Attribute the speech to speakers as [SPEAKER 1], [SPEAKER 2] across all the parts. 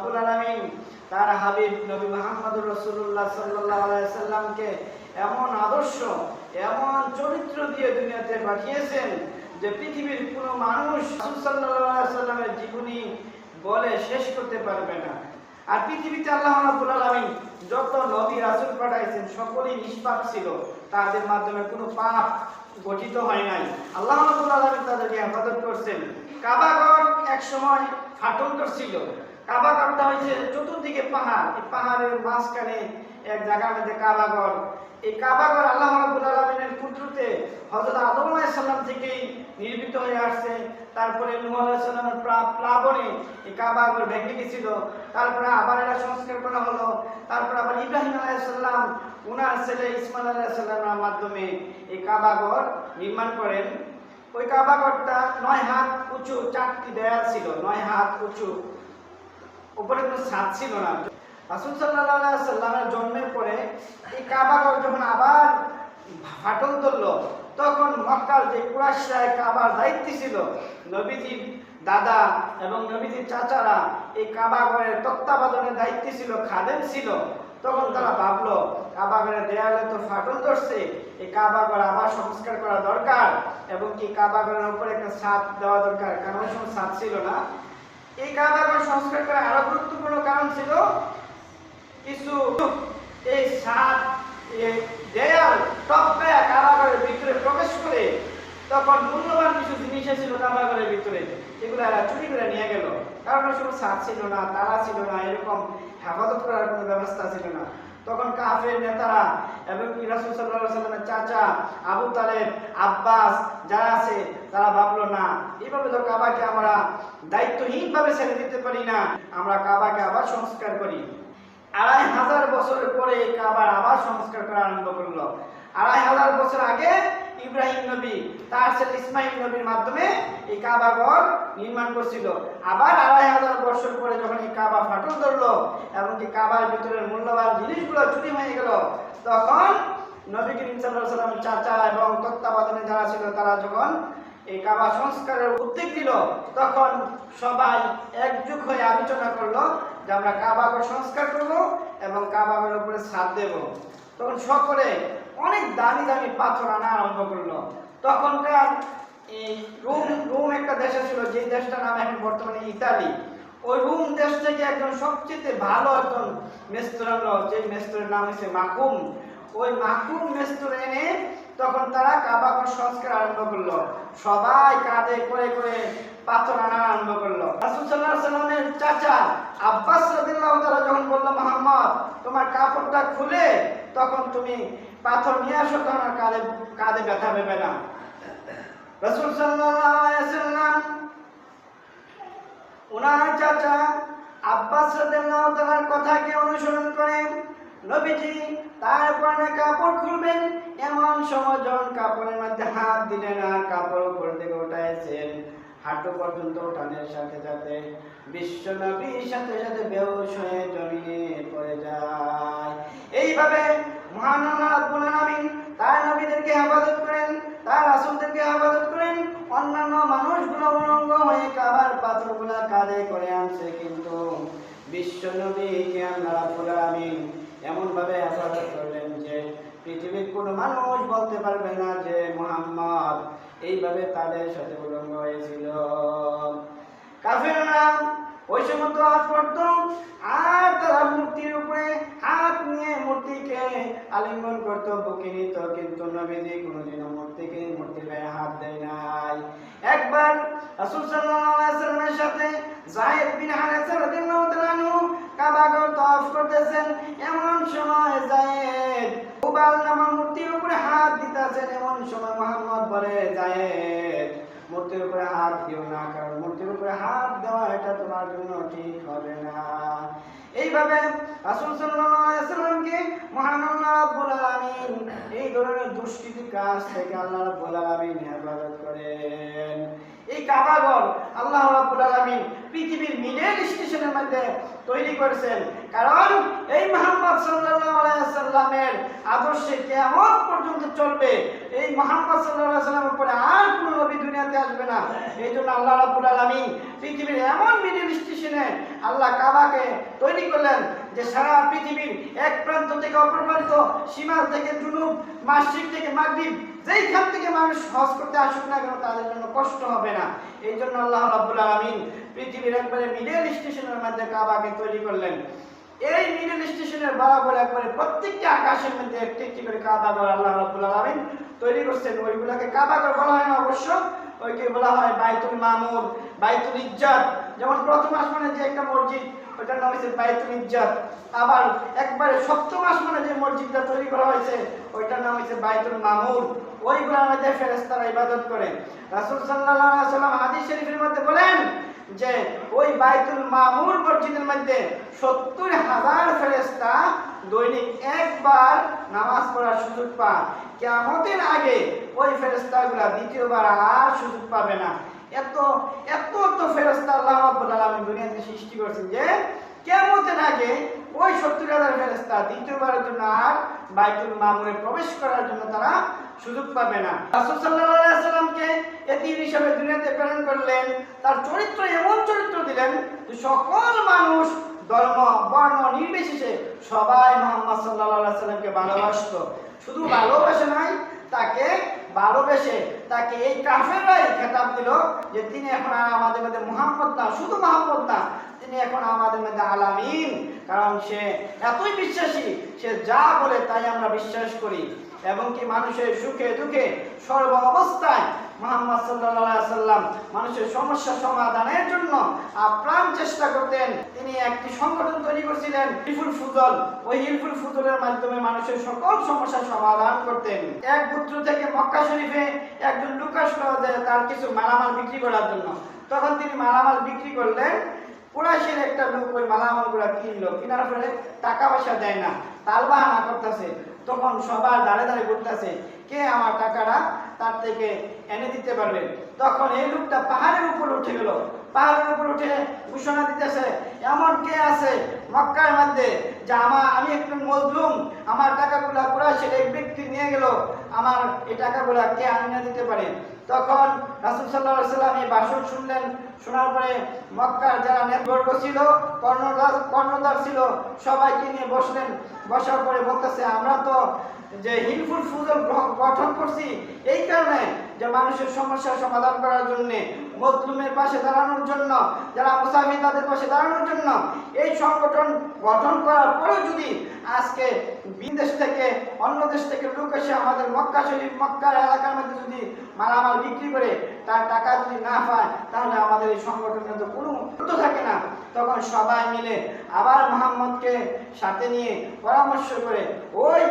[SPEAKER 1] রাব্বুল আলামিন তার হাবিব নবী মুহাম্মদুর রাসূলুল্লাহ সাল্লাল্লাহু আলাইহি সাল্লামকে এমন আদর্শ, এমন চরিত্র দিয়ে দুনিয়াতে পাঠিয়েছেন যে পৃথিবীর কোনো মানুষ আলাইহি সাল্লামের জীবনী বলে শেষ করতে পারবে না। আর পৃথিবীতে আল্লাহ রাব্বুল আলামিন যত নবী, রাসূল পাঠাইছেন, সকলেই নিষ্পাপ ছিল। তাদের মাধ্যমে কোনো পাপ গঠিত হয় নাই। আল্লাহ রাব্বুল আলামিন তাদেরকে হেফাজত করছেন। কাবাগর এক সময় ফাটল ছিল কাবাগরটা হয়েছে চতুর্দিকে পাহাড়। এই পাহাড়ের মাঝখানে এক জায়গার মধ্যে কাবাগর এই কাবাগর আল্লাহ রাব্বুল আলামিনের কুদরতে হযরত আদম আলাইসাল্লাম থেকেই নির্মিত হয়ে আসছে। তারপরে নূহ প্লা- প্লাবনে এই কাবাগর ভেঙে গেছিল। তারপরে আবার এটা সংস্কার করা হলো। তারপর আবার ইব্রাহিম আলাইসাল্লাম উনার ছেলে ইসমাইল আলাইহিস সালামের মাধ্যমে এই কাবাগর নির্মাণ করেন। ওই কাবাগরটা নয় হাত উঁচু, চারটি দেয়াল ছিল, নয় হাত উঁচু। উপরে কোনো ছাদ ছিল না। রাসূল আলাইহি সাল্লামের জন্মের পরে এই কাবাগর যখন আবার ফাটল ধরলো, তখন মক্কার যে কুরাশায় কাবার দায়িত্ব ছিল, নবীজির দাদা এবং নবীজির চাচারা এই কাবাগরের তত্ত্বাবধানের দায়িত্ব ছিল, খাদেম ছিল। তখন তারা ভাবলো কাবাগরের দেয়ালে তো ফাটল ধরছে, এই কাবাগর আবার সংস্কার করা দরকার এবং কি কাবাগরের উপরে একটা ছাদ দেওয়া দরকার? কারণ ছাদ ছিল না। এই কাবাগর সংস্কার করার আরও গুরুত্বপূর্ণ কারণ ছিল কিছু এই সাত দেয়াল টপকায়া কারাগারের ভিতরে প্রবেশ করে তখন মূল্যবান কিছু জিনিস ছিল কারাগারের ভিতরে এগুলো এরা চুরি করে নিয়ে গেল। কারণ ওই সময় সাত ছিল না, তালা ছিল না, এরকম হেফাজত করার কোনো ব্যবস্থা ছিল না। তখন কাফের নেতারা এবং রাসূল আলাইহি সাল্লামের চাচা আবু তালেব, আব্বাস, যারা আছে তারা ভাবলো, না, এইভাবে তো কাবাকে আমরা দায়িত্বহীনভাবে ছেড়ে দিতে পারি না। আমরা কাবাকে আবার সংস্কার করি। আড়াই হাজার বছর পরে কাবার আবার সংস্কার করা আরম্ভ করল। আড়াই হাজার বছর আগে ইব্রাহিম নবী, তার ছেলে ইসমাইল নবীর মাধ্যমে এই কাবাঘর নির্মাণ করছিল। আবার আড়াই হাজার বছর পরে যখন এই কাবা ফাটল ধরলো এবং কি কাবার ভিতরের মূল্যবান জিনিসগুলো চুরি হয়ে গেল, তখন নবী করিম আলাইহি সাল্লাম চাচা এবং তত্ত্বাবধানে যারা ছিল, তারা যখন এই কাবা সংস্কারের উদ্যোগ দিল তখন সবাই একযুগ হয়ে আলোচনা করল যে আমরা কাবাগর সংস্কার করব এবং কাবাগের উপরে ছাদ দেব। তখন সকলে অনেক দামি দামি পাথর আনা আরম্ভ করল। তখনকার এই রোম রোম একটা দেশে ছিল যে দেশটার নাম এখন বর্তমানে ইতালি। ওই রোম দেশ থেকে একজন সবচেয়ে ভালো একজন মেস্তর আনলো, যে মেস্তরের নাম হচ্ছে মাকুম। ওই মাকুম মেস্তর এনে তখন তারা কাবাগর সংস্কার আরম্ভ করল। সবাই কাঁধে করে করে পাথর আনা আরম্ভ করল। সাল্লামের চাচা আব্বাস তাআলা যখন বলল, মুহাম্মদ, তোমার কাপড়টা খুলে তখন তুমি পাথর নিয়ে আসো আর কাঁধে কাঁধে ব্যথা পেবে না। রাসূল সাল্লাম ওনার চাচা আব্বাস কথাকে অনুসরণ করে নবীজি তারপরে কাপড় খুলবেন, এমন সময় যখন কাপড়ের মধ্যে হাত দিলেন আর কাপড় উপর দিকে উঠাইছেন, হাঁটু পর্যন্ত ওঠানোর সাথে সাথে বিশ্ব নবীর সাথে সাথে বেহুশ হয়ে জমিনে পড়ে যায়। এইভাবে মহান আল্লাহ তার নবীদেরকে হেফাজত করেন, তার রাসূলদেরকে হেফাজত করেন, অন্যান্য মানুষগুলো উলঙ্গ হয়ে কাবার পাথরগুলা কাঁধে করে আনছে, কিন্তু বিশ্ব নবীকে আল্লাহ রাব্বুল আলামিন এমন হেফাজত করলেন যে পৃথিবীর কোনো মানুষ বলতে পারবে না যে মুহাম্মদ। এইভাবে তাদের সাথে উলঙ্গ হয়েছিল। কাফেররা ওই সময় তো হাত পড়তো আর তারা মূর্তির উপরে হাত নিয়ে মূর্তিকে আলিঙ্গন করতো, বুকে নিত, কিন্তু নবীজি কোনোদিনও মূর্তিকে এটা তোমার জন্য ঠিক হবে না। এইভাবে রাসূল সাল্লাল্লাহু আলাইহি ওয়াসাল্লামকে মহান আল্লাহ রাব্বুল আলামিন এই ধরনের দুষ্কৃতি কাজ থেকে আল্লাহ রাব্বুল আলামিন হেফাজত এই কাবাগর আল্লাহ রাব্বুল আলামিন পৃথিবীর মিডল স্টেশনের মধ্যে তৈরি করেছেন। কারণ এই মোহাম্মদ সাল্লাল্লাহু আলাইহি সাল্লামের আদর্শে কিয়ামত পর্যন্ত চলবে। এই মোহাম্মদ সাল্লাল্লাহু আলাইহি সাল্লামের পরে আর কোনো নবী দুনিয়াতে আসবে না। এই জন্য আল্লাহ রাব্বুল আলামিন পৃথিবীর এমন মিডল স্টেশনে আল্লাহ কাবাকে তৈরি করলেন। যে সারা পৃথিবীর এক প্রান্ত থেকে অপর প্রান্ত সীমাল থেকে জুনুব, মাসিক থেকে মাগরিব, যেইখান থেকে মানুষ হজ করতে আসুক না কেন তাদের জন্য কষ্ট হবে না। এই জন্য আল্লাহ রাব্বুল আলামিন পৃথিবীর একবারে মিডল স্টেশনের মধ্যে কাবাকে তৈরি করলেন। এই মিডল স্টেশনের বরাবর একবারে প্রত্যেকটি আকাশের মধ্যে একটি একটি করে কাবা ঘর আল্লাহ রাব্বুল আলামিন তৈরি করছেন। ওইগুলোকে কাবা ঘর বলা হয় না অবশ্য, ওইকে বলা হয় বাইতুল মামুর, বাইতুল ইজ্জাত। যেমন প্রথম আসমানে যে একটা মসজিদ ওটার নাম হচ্ছে বাইতুল ইজ্জাত। আবার একবারে সপ্তম আসমানে যে মসজিদটা তৈরি করা হয়েছে, ওইটার নাম হচ্ছে বাইতুল মামুর ওইগুলোর মধ্যে ফেরেশতারা ইবাদত করে। রাসূল আলাইহি সাল্লাম হাদিস শরীফের মধ্যে বলেন যে, ওই বাইতুল মামুর মসজিদের মধ্যে সত্তর হাজার ফেরেশতা দৈনিক একবার নামাজ পড়ার সুযোগ পান। কিয়ামতের আগে ওই ফেরেশতাগুলা দ্বিতীয়বার আর সুযোগ পাবে না। এত এত এত ফেরেশতা আল্লাহ রাব্বুল আলামিন দুনিয়াতে সৃষ্টি করেছেন যে, কিয়ামতের আগে ওই সত্তর হাজার ফেরেশতা দ্বিতীয়বারের জন্য আর বাইতুল মামুরে প্রবেশ করার জন্য তারা সুযোগ পাবে না। সাল্লামকে এতিম হিসেবে দুনিয়াতে প্রেরণ করলেন, তার চরিত্র এমন চরিত্র দিলেন যে সকল মানুষ ধর্ম, বর্ণ নির্বিশেষে সবাই মোহাম্মদ আলাইহি সাল্লামকে ভালোবাসতো। শুধু ভালোবাসে নাই, তাকে ভালোবেসে তাকে এই কাফেররাই খেতাব দিল যে তিনি এখন আর আমাদের মধ্যে মোহাম্মদ না, শুধু মোহাম্মদ না, তিনি এখন আমাদের মধ্যে আলামিন। কারণ সে এতই বিশ্বাসী, সে যা বলে তাই আমরা বিশ্বাস করি। এবং কি মানুষের সুখে দুঃখে সর্ব অবস্থায় মোহাম্মদ সাল্লাম মানুষের সমস্যা সমাধানের জন্য আপ্রাণ চেষ্টা করতেন। তিনি একটি সংগঠন তৈরি করেছিলেন, হিলফুল ফুজল। ওই হিলফুল ফুজলের মাধ্যমে মানুষের সকল সমস্যার সমাধান করতেন। এক পুত্র থেকে মক্কা শরীফে একজন লোক আসলো যে তার কিছু মালামাল বিক্রি করার জন্য। তখন তিনি মালামাল বিক্রি করলেন। কুরাইশের একটা লোক ওই মালামালগুলা কিনলো। কেনার পরে টাকা পয়সা দেয় না। তাল বাহানা করতেছে। তখন সবার দাঁড়ে দাঁড়ে করতেছে কে আমার টাকাটা তার থেকে এনে দিতে পারবে তখন এই লোকটা পাহাড়ের উপর উঠে গেল। পাহাড়ের উপর উঠে ঘোষণা দিতেছে, এমন কে আছে মক্কার মধ্যে, যে আমার আমি একটু মজলুম, আমার টাকাগুলা কুরাইশের এক ব্যক্তি নিয়ে গেল, আমার এই টাকাগুলা কে আনিয়ে দিতে পারে? তখন রাসুল সাল্লাহ সাল্লাম এই ভাষণ শুনলেন, শোনার পরে মক্কার যারা নেতবর্গ ছিল কর্ণদার কর্ণদার ছিল, সবাইকে নিয়ে বসলেন। বসার পরে বলতেছে, আমরা তো যে হিলফুল ফুজল গঠন করছি, এই কারণে যে মানুষের সমস্যার সমাধান করার জন্য, মজলুমের পাশে দাঁড়ানোর জন্য, যারা মুসাফির তাদের পাশে দাঁড়ানোর জন্য, এই সংগঠন গঠন করার পরেও যদি আজকে বিদেশ থেকে, অন্য দেশ থেকে লোক এসে আমাদের মক্কা শরীফ, মক্কার এলাকার মধ্যে যদি মালামাল বিক্রি করে তার টাকা যদি না পায়, তাহলে আমাদের এই সংগঠনের তো কোনো অর্থ থাকে না। তখন সবাই মিলে আবার মোহাম্মদকে সাথে নিয়ে পরামর্শ করে ওই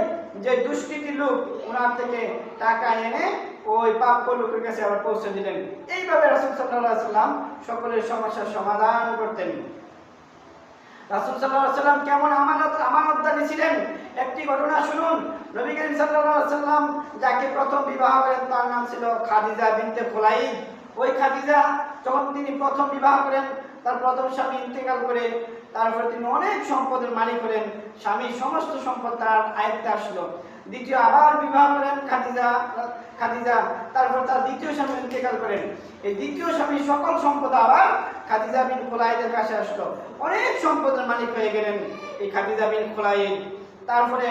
[SPEAKER 1] যে দুষ্কৃতি লোক ওনার থেকে টাকা এনে ওই প্রাপ্য লোকের কাছে আবার পৌঁছে দিলেন। এইভাবে রাসুল সাল্লাহ সাল্লাম সকলের সমস্যার সমাধান করতেন। রাসূল আলাইহি সাল্লাম কেমন আমানত আমানতদারি ছিলেন? একটি ঘটনা শুনুন। নবী করিম সাল্লাল্লাহু সাল্লাম যাকে প্রথম বিবাহ করেন, তার নাম ছিল খাদিজা বিনতে খুলাইব। ওই খাদিজা যখন তিনি প্রথম বিবাহ করেন, তার প্রথম স্বামী ইন্তেকাল করে তারপর তিনি অনেক সম্পদের মালিক হলেন। স্বামীর সমস্ত সম্পদ তার আয়ত্তে আসলো। দ্বিতীয় আবার বিবাহ করেন খাদিজা খাদিজা। তারপর তার দ্বিতীয় স্বামী ইন্তেকাল করেন। এই দ্বিতীয় স্বামীর সকল সম্পদ আবার খাদিজা বিন খোলাইদের কাছে আসলো। অনেক সম্পদের মালিক হয়ে গেলেন এই খাদিজা বিন খোলাইদ। তারপরে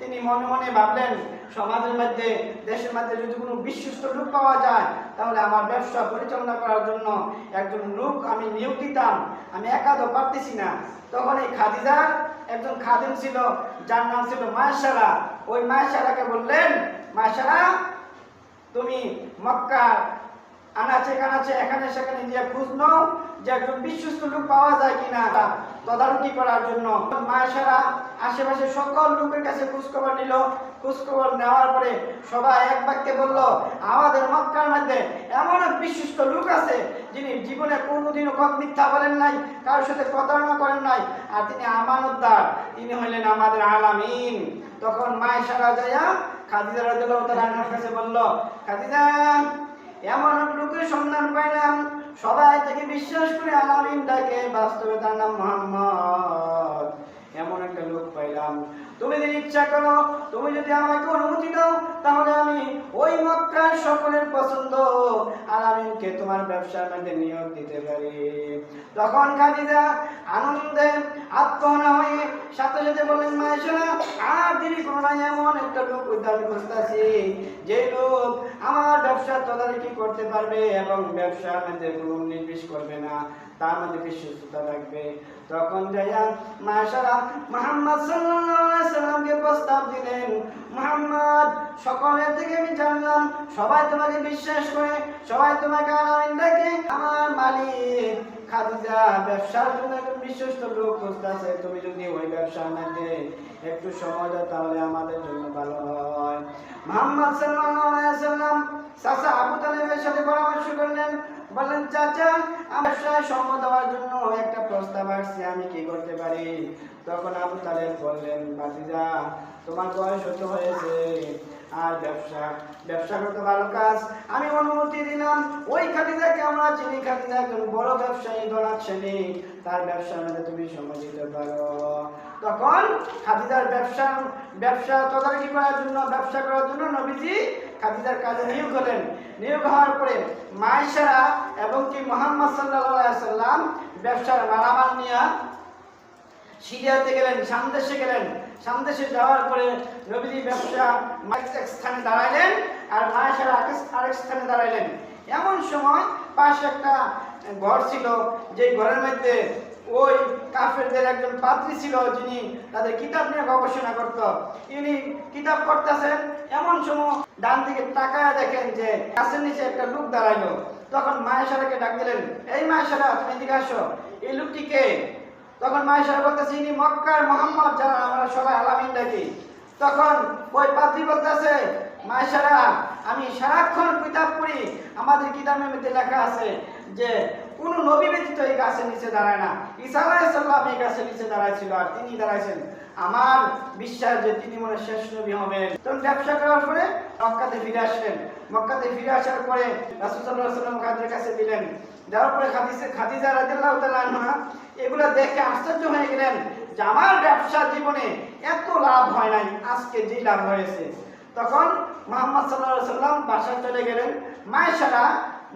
[SPEAKER 1] তিনি মনে মনে ভাবলেন সমাজের মধ্যে, দেশের মধ্যে যদি কোনো বিশ্বস্ত লোক পাওয়া যায়, তাহলে আমার ব্যবসা পরিচালনা করার জন্য একজন লোক আমি নিয়োগ দিতাম। আমি একাদও পারতেছি না। তখন এই খাদিজার একজন খাদিম ছিল, যার নাম ছিল মায়াসারা ওই মায়াসারাকে বললেন মায়াসারা তুমি মক্কা আনাচে কানাচে এখানে সেখানে গিয়ে খোঁজ নাও যে একজন বিশ্বস্ত লোক পাওয়া যায় কিনা তদারকি করার জন্য। মায়েশারা আশেপাশে সকল লোকের কাছে খোঁজখবর নিল। খোঁজখবর নেওয়ার পরে সবাই এক বাক্যে বলল, আমাদের মক্কার মধ্যে এমন এক বিশিষ্ট লোক আছে যিনি জীবনে কোনোদিনও কথা মিথ্যা বলেন নাই, কারোর সাথে প্রতারণা করেন নাই, আর তিনি আমানতদার। তিনি হলেন আমাদের আলামিন। তখন মায়েশারা যাইয়া খাদিজা তাআলার কাছে বলল, খাদিজা লোকের পাইলাম। সবাই থেকে বিশ্বাস করে আলামিন ডাকে বাস্তবে তার নাম মোহাম্মদ। এমন একটা লোক পাইলাম। তুমি যদি ইচ্ছা করো তুমি যদি আমাকে অনুমতি দাও, তাহলে আমি ওই মক্কার সকলের পছন্দ আলামিনকে তোমার ব্যবসার মধ্যে নিয়োগ দিতে পারি। তখন খাদিজা আনন্দে আত্মহনা হয়ে সাথে সাথে বললেন মায়েশোনা আর দেরি করো না, এমন একটা লোক উদ্ধার করতেছি, যে লোক আমার ব্যবসার তদারকি করতে পারবে এবং ব্যবসার মধ্যে কোনো নির্বিষ করবে না, তার মধ্যে বিশ্বস্ততা রাখবে তখন যাইয়া মাশারা মোহাম্মদ আলাইহি সাল্লামকে প্রস্তাব দিলেন মোহাম্মদ, সকলের থেকে আমি জানলাম, সবাই তোমাকে বিশ্বাস করে, সবাই তোমাকে আলামিন দেখে আমার মালিক খাদিজা ব্যবসার জন্য বিশ্বস্ত লোক তুমি যদি ওই একটু সময় দাও তাহলে আমাদের জন্য ভালো হয়। মোহাম্মদ সাল্লাম চাচা আবু তালেবের সাথে পরামর্শ করলেন, বললেন, চাচা, আমার সময় দেওয়ার জন্য একটা প্রস্তাব আসছে, আমি কি করতে পারি? তখন আবু তালেব বললেন বাতিজা তোমার বয়স হতে হয়েছে, আর ব্যবসা ব্যবসা করতে ভালো কাজ। আমি অনুমতি দিলাম ওই খাদিজাকে আমরা চিনি খাদিজা একজন বড় ব্যবসায়ী শ্রেণি তার ব্যবসার মধ্যে তুমি সময় দিতে পারো। তখন খাদিজার ব্যবসা ব্যবসা তদারকি করার জন্য, ব্যবসা করার জন্য নবীজি খাদিজার কাজে নিয়োগ হলেন। নিয়োগ হওয়ার পরে মাইশারা এবং কি মোহাম্মদ আলাইহি সাল্লাম ব্যবসার মালামাল নিয়ে সিরিয়াতে গেলেন, সামদেশে গেলেন। সামদেশে যাওয়ার পরে নবীজি ব্যবসা এক স্থানে দাঁড়াইলেন আর মায়েশারা আরেক স্থানে দাঁড়াইলেন। এমন সময় পাশে একটা ঘর ছিল যে ঘরের মধ্যে ওই কাফেরদের একজন পাত্রী ছিল, যিনি তাদের কিতাব নিয়ে গবেষণা করত। ইনি কিতাব পড়তেছেন, এমন সময় ডান দিকে তাকায় দেখেন যে গাছের নিচে একটা লোক দাঁড়াইলো। তখন মায়েশারাকে ডাক দিলেন, এই মায়েশারা, তুমি এদিকে আসো। এই লোকটি কে? তখন মায়েশারা বলতেছে, ইনি মক্কার মোহাম্মদ যারা আমরা সবাই আলামিন ডাকি তখন ওই পাত্রী বলতেছে মায়েশারা আমি সারাক্ষণ কিতাব পড়ি, আমাদের কিতাবের মধ্যে লেখা আছে যে কোন নবী ব্যতীত এই গাছের নিচে দাঁড়ায় না। ঈসা আলাইহিসসালাম এই গাছের নিচে দাঁড়াইছিল আর তিনি দাঁড়াইছেন। আমার বিশ্বাস যে তিনি মনে শেষ নবী হবেন। তখন ব্যবসা করার পরে মক্কাতে ফিরে আসলেন। মক্কাতে ফিরে আসার পরে সাল্লাল্লাহু আলাইহি ওয়াসাল্লাম কাছে দিলেন? দেওয়ার পরে খাদিজা খাদিজা এগুলো দেখে আশ্চর্য হয়ে গেলেন যে আমার ব্যবসা জীবনে এত লাভ হয় নাই, আজকে যে লাভ হয়েছে। তখন মোহাম্মদ আলাইহি সাল্লাম বাসায় চলে গেলেন। মায়েশারা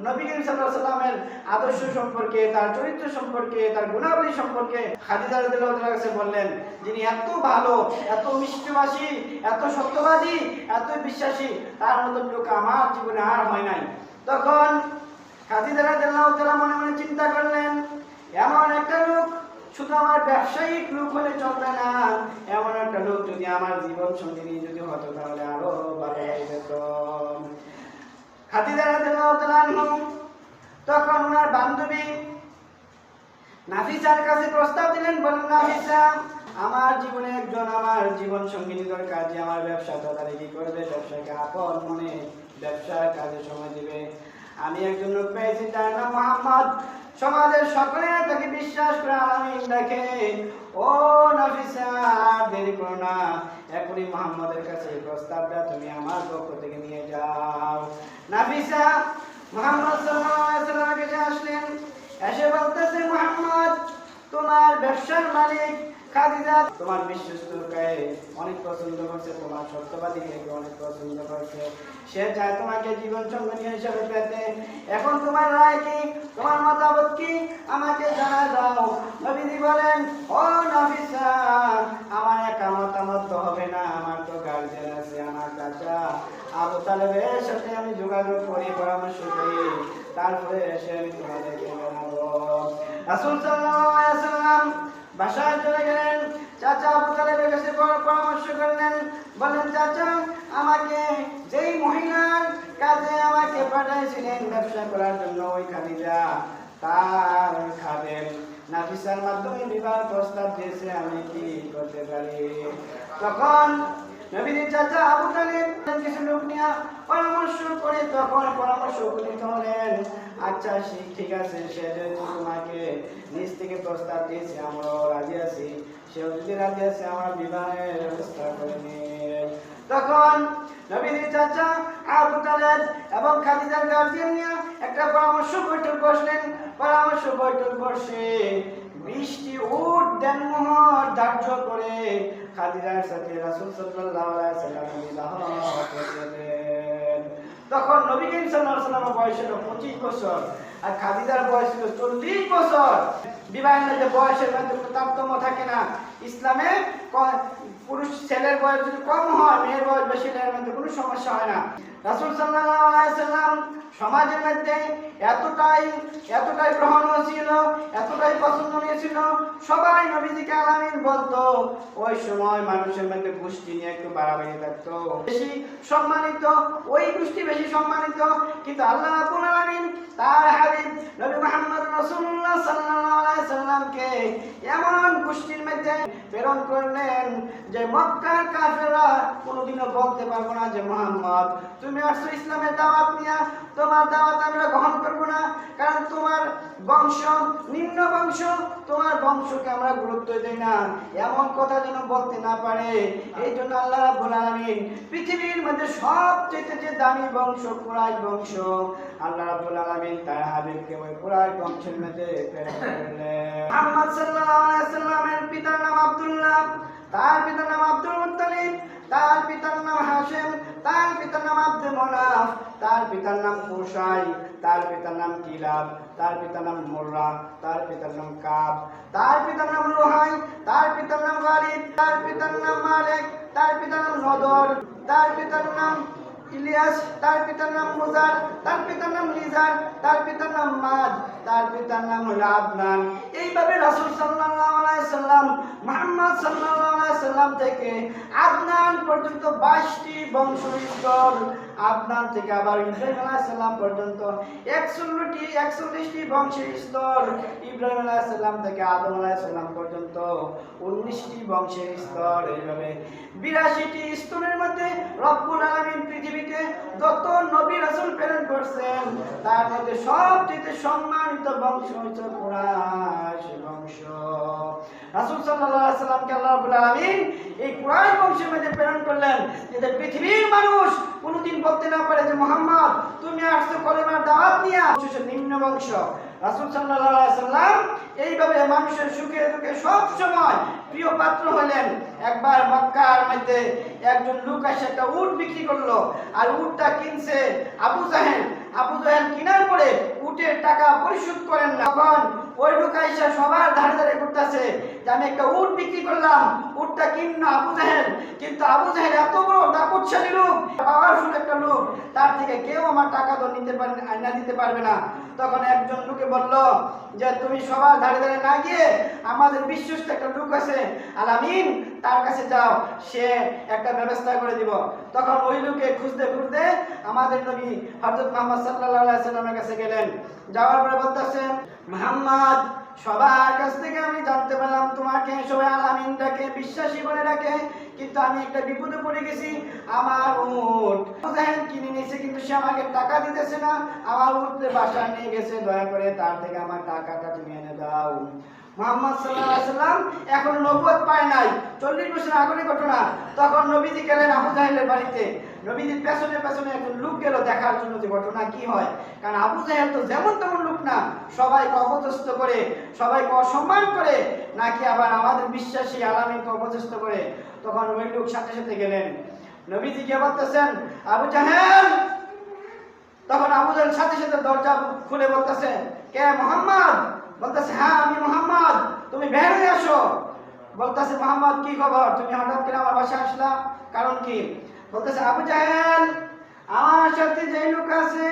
[SPEAKER 1] নবী করিম আলাইহি সাল্লামের আদর্শ সম্পর্কে, তার চরিত্র সম্পর্কে, তার গুণাবলী সম্পর্কে খাদিজা রাদিয়াল্লাহু কাছে বললেন, যিনি এত ভালো, এত মিষ্টভাষী, এত সত্যবাদী এত বিশ্বাসী, তার মতো লোক আমার জীবনে আর হয় নাই। তখন খাদিজা রাদিয়াল্লাহু মনে মনে চিন্তা করলেন, এমন একটা লোক শুধু আমার ব্যবসায়িক লোক হলে চলবে না, এমন একটা লোক যদি আমার জীবন সঙ্গিনী যদি হতো তাহলে আরও ভালো হয়ে যেত তখন ওনার বান্ধবী নাফিসার কাছে প্রস্তাব দিলেন বলেন নাফিসা, আমার জীবনে একজন আমার জীবন সঙ্গিনী দরকার, যে আমার ব্যবসা তদারকি করবে, ব্যবসাকে আপন মনে ব্যবসার কাজে সময় দিবে। আমি একজন লোক পেয়েছি তার নাম মোহাম্মদ। সমাজের সকলে তাকে বিশ্বাস করে আলামিন দেখে। ও নাফিসা দেরি করো না। এখনই মোহাম্মদের কাছে প্রস্তাবটা তুমি আমার পক্ষ থেকে নিয়ে যাও। নাফিসা মোহাম্মদ সাল্লামের আসলেন। এসে বলতেছে, মোহাম্মদ, তোমার ব্যবসার মালিক খাদিজা তোমার বিশ্বস্তকে অনেক পছন্দ করছে, তোমার সত্যবাদীকে অনেক পছন্দ করছে। সে চায় তোমাকে জীবন সঙ্গী হিসেবে পেতে। এখন তোমার রায় কি? তোমার মতামত কি? আমাকে জানা দাও। নবীজি বলেন, ও নফিসা আমার একা মতামত তো হবে না। আমার তো গার্জেন আছে, আমার চাচা। আবু তালেবের সাথে আমি যোগাযোগ করি, পরামর্শ করি। তারপরে এসে আমি তোমাদেরকে জানাব। রাসূল ওয়াসাল্লাম বাসায় চলে গেলেন। চাচা আবু তালেবের কাছে পর- পরামর্শ করলেন। বললেন, চাচা, আমাকে যেই মহিলার কাজে আমাকে পাঠাইছিলেন ব্যবসা করার জন্য, ওই খাদিজা তার খাবেন নাফিসার মাধ্যমে বিবাহ প্রস্তাব দিয়েছে, আমি কি করতে পারি? তখন নবীদের চাচা আবু তালিব কিছু লোক নিয়ে পরামর্শ করে তখন পরামর্শ উপনীত হলেন আচ্ছা সে- ঠিক আছে, সে যেহেতু তোমাকে নিজ থেকে প্রস্তাব দিয়েছে, আমরাও রাজি আছি। সেও যদি রাজি আছে, আমরা বিবাহের ব্যবস্থা করে তখন নবীদের চাচা আবু তালেব এবং খাদিজার গার্জিয়ান নিয়ে একটা পরামর্শ বৈঠক বসলেন। পরামর্শ বৈঠক বসে বৃষ্টি উঠ দেনমোহর ধার্য করে খাদিজার সাথে রাসুল সাল্লাল্লাহু আলাইহি সাল্লাম বিবাহ তখন নবী করিম সাল্লাল্লাহু আলাইহি বয়স হলো 25 বছর। আর খাদিজার বয়স ছিল 40 বছর। বিবাহের মধ্যে বয়সের মধ্যে কোনো তারতম্য থাকে না। ইসলামে পুরুষ ছেলের বয়স যদি কম হয়, মেয়ের বয়স বেশি এর মধ্যে কোনো সমস্যা হয় না। রাসূল সাল্লাম সমাজের মধ্যে এতটাই এতটাই গ্রহণীয় ছিল, এতটাই পছন্দনীয় ছিল সবাই নবীজিকে আলামিন বলতো, ওই সময় মানুষের মধ্যে গোষ্ঠী নিয়ে একটু বাড়াবাড়ি থাকতো বেশি সম্মানিত, ওই গোষ্ঠী বেশি সম্মানিত। কিন্তু আল্লাহ আলামিন তার বলতে পারব না যে, মোহাম্মদ, তুমি আসছো ইসলামের দাওয়াত নিয়ে। তোমার দাওয়াত আমরা গ্রহণ করব না। কারণ তোমার বংশ, নিম্ন বংশ, তোমার বংশকে আমরা গুরুত্ব দেই না। এমন কথা যেন বলতে না পারে। এই জন্য আল্লাহ রাব্বুল আলামিন পৃথিবীর মধ্যে সবচেয়ে যে দামি বংশ কুরাইশ বংশ, আল্লাহ রাব্বুল আলামিন তার তার পিতার নাম আব্দুল মুত্তালিব তার পিতার নাম হাশেম তার পিতার নাম আব্দুল মনাফ তার পিতার নাম কুসাই তার পিতার নাম কিলাব তার পিতার নাম মুর্রা তার পিতার নাম কাব তার পিতার নাম লোহাই তার পিতার নাম গালিব তার পিতার নাম মালিক তার পিতার নাম নদর তার পিতার নাম ইলিয়াস, তার পিতার নাম মুজার, তার পিতার নাম লিজার, তার পিতার নাম মাদ, তার পিতার নাম হলো আদনান। এইভাবে রাসুল সাল্লাল্লাহু আলাইহি সাল্লাম, মুহাম্মদ সাল্লাম থেকে আদনান পর্যন্ত 22টি বংশ আদনান থেকে আবার ইব্রাহিম আলাইহিস সালাম পর্যন্ত 61টি 41টি বংশের স্তর ইব্রাহিম আলাইহিস সালাম থেকে আদম আলাইহিস সালাম পর্যন্ত 19টি বংশের স্তর এইভাবে। 82টি স্তরের মধ্যে রব্বুল আলামিন পৃথিবীতে যত নবী রাসুল প্রেরণ করছেন, তার মধ্যে সবচেয়ে সম্মানিত বংশ হচ্ছে কুরাইশ রাসূল সাল্লাল্লাহু আলাইহি সাল্লামকে আল্লাহ রাব্বুল আলামিন এই কুরাইশ বংশের মধ্যে প্রেরণ করলেন যাতে পৃথিবীর মানুষ কোনোদিন বলতে না পারে যে তুমি আসছো কলেমার দাওয়াত নিম্ন বংশ। রাসূল সাল্লাল্লাহু আলাইহি সাল্লাম এইভাবে মানুষের সুখে দুঃখে সব সময় প্রিয় পাত্র হলেন। একবার মক্কার মধ্যে একজন লোক এসে একটা উট বিক্রি করল। আর উটটা কিনছে আবু জাহেল। আবু জাহেল কিনার পরে উটের টাকা পরিশোধ করেন না। তখন ওই লোক এসে সবার ধারে ধারে ঘুরতেছে যে আমি একটা উট বিক্রি করলাম। আবু জাহেল, কিন্তু আবু জাহেল এত বড় লোক পাওয়ারফুল একটা লোক, তার থেকে কেউ আমার টাকা নিতে পারবে না দিতে পারবে না। তখন একজন লোকে বলল, যে তুমি সবার ধারে ধারে না গিয়ে আমাদের বিশ্বস্ত একটা লোক আছে, আলামিন, তার কাছে যাও, সে একটা ব্যবস্থা করে দিব। তখন ওই লোকে খুঁজতে খুঁজতে আমাদের নবী হযরত মুহাম্মদ আলাইহি সাল্লামের কাছে গেলেন। যাওয়ার পরে বলতেছেন মুহাম্মদ সবার কাছ থেকে আমি জানতে পারলাম তোমাকে, সবাই আলামিন ডাকে বিশ্বাসী বলে ডাকে, কিন্তু আমি একটা বিপদে পড়ে গেছি, আমার জাহেল কিনে নিয়েছে, কিন্তু সে আমাকে টাকা দিতেছে না, আমার উঠতে বাসায় নিয়ে গেছে, দয়া করে তার থেকে আমার টাকাটা তুমি এনে দাও। মোহাম্মদ সাল্লাম এখন নবুয়ত পায় নাই, চল্লিশ বছর আগের ঘটনা, তখন নবীজি গেলেন আবু জাহেলের বাড়িতে। নবীজির পেছনে পেছনে একজন লোক গেল দেখার জন্য যে ঘটনা কি হয়? কারণ আবু জাহেল তো যেমন তেমন লোক না। সবাইকে অপদস্থ করে, সবাইকে অসম্মান করে, নাকি আবার আমাদের বিশ্বাসী আলামিনকে অপদস্থ করে। তখন ওই লোক সাথে সাথে গেলেন। নবীজি গিয়ে বলতেছেন, আবু জাহেল! তখন আবু জাহেল সাথে সাথে দরজা খুলে বলতেছেন কে মোহাম্মদ? বলতেছে হ্যাঁ আমি মোহাম্মদ। তুমি বের হয়ে আসো। বলতেছে, মোহাম্মদ, কি খবর? তুমি হঠাৎ করে আমার বাসায় আসলা? কারণ কি? বলতেছে, আবু জাহেল, আমার সাথে যে লোক আছে,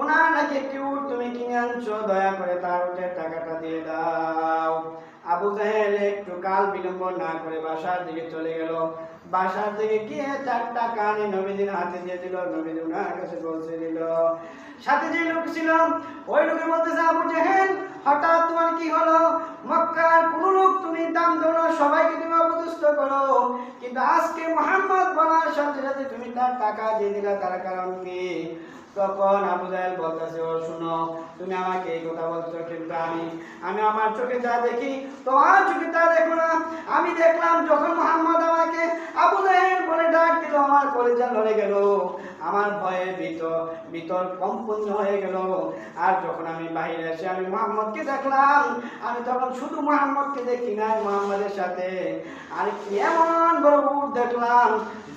[SPEAKER 1] ওনার নাকি একটি উট তুমি কিনে আনছো, দয়া করে তার উটের টাকাটা দিয়ে দাও। আবু জাহেল একটু কাল বিলম্ব না করে বাসার দিকে চলে গেল। বাসার থেকে গিয়ে চার টাকা আনি নবীজির হাতে দিয়ে দিল নবীজি ওনার কাছে পৌঁছে দিল। সাথে যে লোক ছিল, ওই লোকের বলতেছে, আবু জাহেল, হঠাৎ তোমার কি হলো? মক্কার কোন লোক তুমি দাম দাও না, সবাইকে তুমি অপদস্থ করো। কিন্তু আজকে মোহাম্মদ বলার সাথে সাথে তুমি তার টাকা দিয়ে দিলা, তার কারণ কি? তখন আবু জাহেল বলতেছে, ও শুনো, তুমি আমাকে এই কথা বলছো কিন্তু আমি আমি আমার চোখে যা দেখি, তোমার চোখে তা দেখো না। আমি দেখলাম যখন মোহাম্মদ আমাকে আবু জাহেল বলে ডাক দিল, আমার কলেজা ধরে গেল। আমার ভয়ে ভীত, ভিতর কম্পন হয়ে গেল। আর যখন আমি বাইরে এসে আমি মোহাম্মদকে দেখলাম, আমি তখন শুধু মোহাম্মদকে দেখি নাই, মোহাম্মদের সাথে। আর এমন বড় দেখলাম,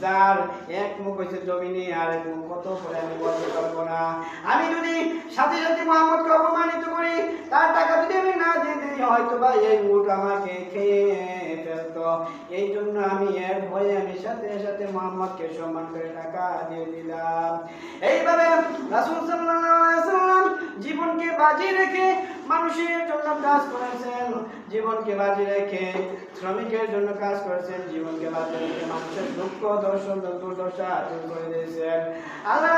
[SPEAKER 1] যার এক মুখ হয়েছে জমিনে, আর এক মুখ কত করে আমি বলতে পারব না। আমি যদি সাথে সাথে মোহাম্মদকে অপমানিত করি, তার টাকা যদি আমি না দিয়ে দিই হয়তো বা এই উট আমাকে খেয়ে এই জন্য আমি এর ভয়ে আমি সাথে সাথে মোহাম্মদকে সম্মান করে টাকা দিয়ে দিলাম। এইভাবে রাসূল ওয়াসাল্লাম জীবনকে বাজি রেখে মানুষের জন্য কাজ করেছেন, জীবনকে বাজি রেখে শ্রমিকের জন্য কাজ করেছেন, জীবনকে বাজি রেখে মানুষের দুঃখ, দর্শন, দুর্দশা দূর করে দিয়েছেন। আল্লাহ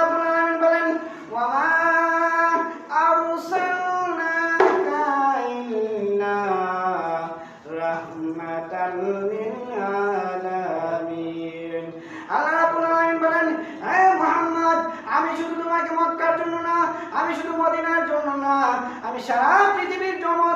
[SPEAKER 1] বলেন ওয়ামা আরসালনাকা আমি শুধু মদিনার জন্য না আমি সারা পৃথিবীর জগৎ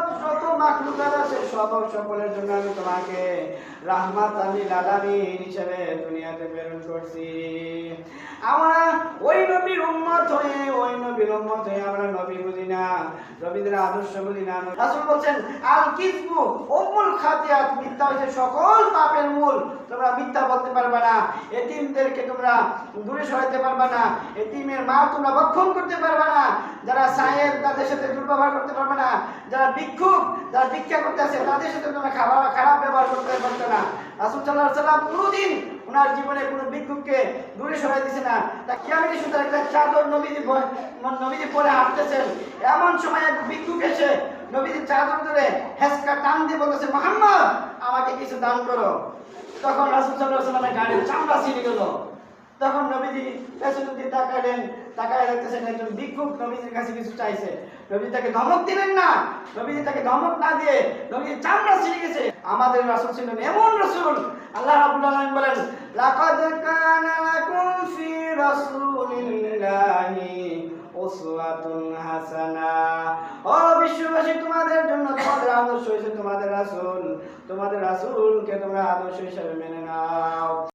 [SPEAKER 1] সকল পাপের মূল। তোমরা মিথ্যা বলতে পারবে না, এতিমদেরকে তোমরা দূরে সরাতে পারবে না, এতিমের মা তোমরা ভক্ষণ করতে পারবে না, যারা সাহেব তাদের সাথে দুর্ব্যবহার করতে পারবে না, যারা ভিক্ষুক যারা ভিক্ষা করতে আসে তাদের সাথে তোমরা খাবার খারাপ ব্যবহার করতে পারবে না। রাসূল আলাইহি সাল্লাম কোনোদিন ওনার জীবনে কোনো ভিক্ষুককে দূরে সরাই দিছে না। তা কিয়ামতের সুতরাং একটা চাদর নবীজি নবীজি পরে হাঁটতেছেন। এমন সময় এক ভিক্ষুক এসে নবীজি চাদর ধরে হেসকা টান দিয়ে বলতেছে, মোহাম্মদ, আমাকে কিছু দান করো। তখন রাসূল আলাইহি সাল্লামের গাড়ির চামড়া ছিঁড়ে গেল। তখন নবীজি পেছন দিয়ে তাকালেন, তাকায় দেখতেছেন একজন ভিক্ষুক নবীজির কাছে কিছু চাইছে। নবী তাকে ধমক দিলেন না। নবীজি তাকে ধমক না দিয়ে নবীজি চামড়া ছিঁড়ে গেছে। আমাদের রাসূল ছিলেন এমন রাসূল। আল্লাহ রাব্বুল আলামিন বলেন, লাকাদ কানা লাকুম ফি উসওয়াতুন হাসানা। ও বিশ্ববাসী, তোমাদের জন্য তোমাদের আদর্শ হয়েছে তোমাদের রাসূল। তোমাদের রাসূলকে তোমরা আদর্শ হিসেবে মেনে নাও।